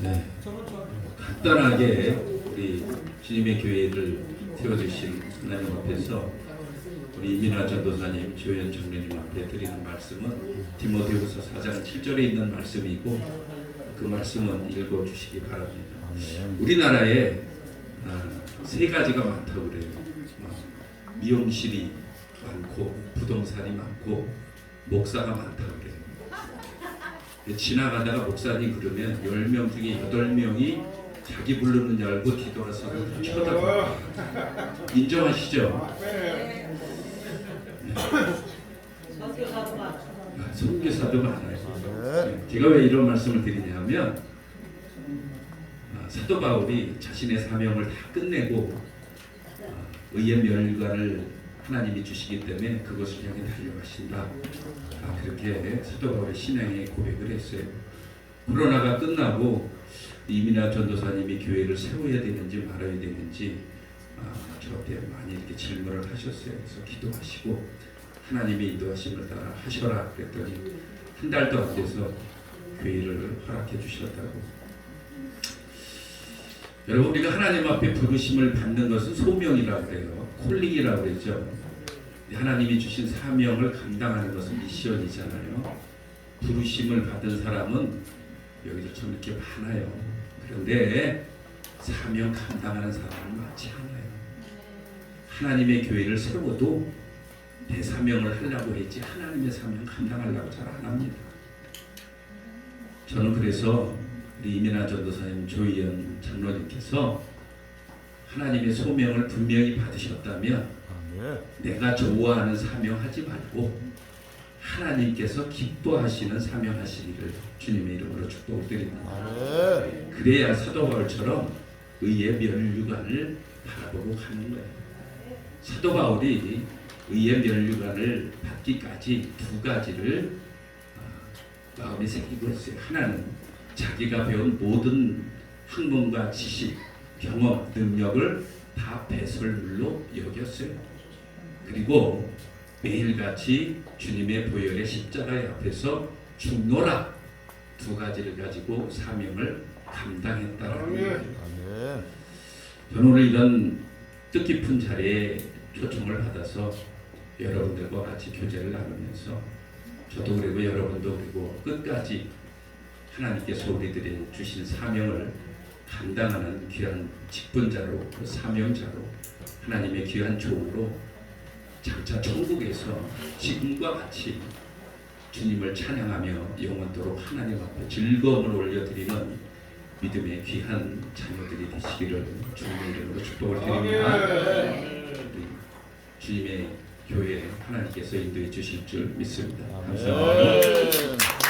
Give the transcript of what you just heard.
네. 간단하게 우리 주님의 교회를 세워주신 하나님 앞에서 우리 이민아 전도사님, 조현 장로님 앞에 드리는 말씀은 디모데후서 4장 7절에 있는 말씀이고 그 말씀은 읽어주시기 바랍니다. 우리나라에 아, 세 가지가 많다고 그래요. 아, 미용실이 많고 부동산이 많고 목사가 많다고 그래요. 지나가다가 목사님 그러면 10명 중에 8명이 자기 부르는 줄 알고 뒤돌아서 쳐다봐. 인정하시죠? 아, 선교사도 많아요. 네, 제가 왜 이런 말씀을 드리냐면 아, 사도 바울이 자신의 사명을 다 끝내고 아, 의의 멸관을 하나님이 주시기 때문에 그것을 향해 달려가신다. 아, 그렇게 사도 바울의 신앙의 고백을 했어요. 코로나가 끝나고 이민아 전도사님이 교회를 세워야 되는지 말아야 되는지 아, 저한테 많이 이렇게 질문을 하셨어요. 그래서 기도하시고 하나님의 인도하심을 따라 하셔라 그랬더니 한 달도 안 돼서 교회를 허락해 주셨다고. 여러분 우리가 하나님 앞에 부르심을 받는 것은 소명이라고 그래요. 콜링이라고 그러죠. 하나님이 주신 사명을 감당하는 것은 미션이잖아요. 부르심을 받은 사람은 여기서 좀 이렇게 많아요. 그런데 사명 감당하는 사람은 많지 않아요. 하나님의 교회를 세워도 내 사명을 하려고 했지 하나님의 사명 감당하려고 잘 안 합니다. 저는 그래서 우리 이민아 전도사님 조희연 장로님께서 하나님의 소명을 분명히 받으셨다면 내가 좋아하는 사명 하지 말고 하나님께서 기뻐하시는 사명 하시기를 주님의 이름으로 축복을 드립니다. 그래야 사도 바울처럼 의의 면류관을 바라보고 가는 거예요. 사도 바울이 의의 면류관을 받기까지 두 가지를 어, 마음에 새기고 있어요. 하나는 자기가 배운 모든 학문과 지식, 경험, 능력을 다 배설물로 여겼어요. 그리고 매일같이 주님의 보혈의 십자가의 앞에서 죽노라. 두 가지를 가지고 사명을 감당했다라는 거예요. 저는 오늘 이런 뜻깊은 자리에 초청을 받아서 여러분들과 같이 교제를 나누면서 저도 그리고 여러분도 그리고 끝까지 하나님께서 우리들이 주신 사명을 감당하는 귀한 직분자로 그 사명자로 하나님의 귀한 종으로 장차 천국에서 지금과 같이 주님을 찬양하며 영원토록 하나님 앞에 즐거움을 올려드리는 믿음의 귀한 자녀들이 되시기를 주님의 이름으로 축복을 드립니다. 우리 주님의 교회 하나님께서 인도해 주실 줄 믿습니다. 감사합니다.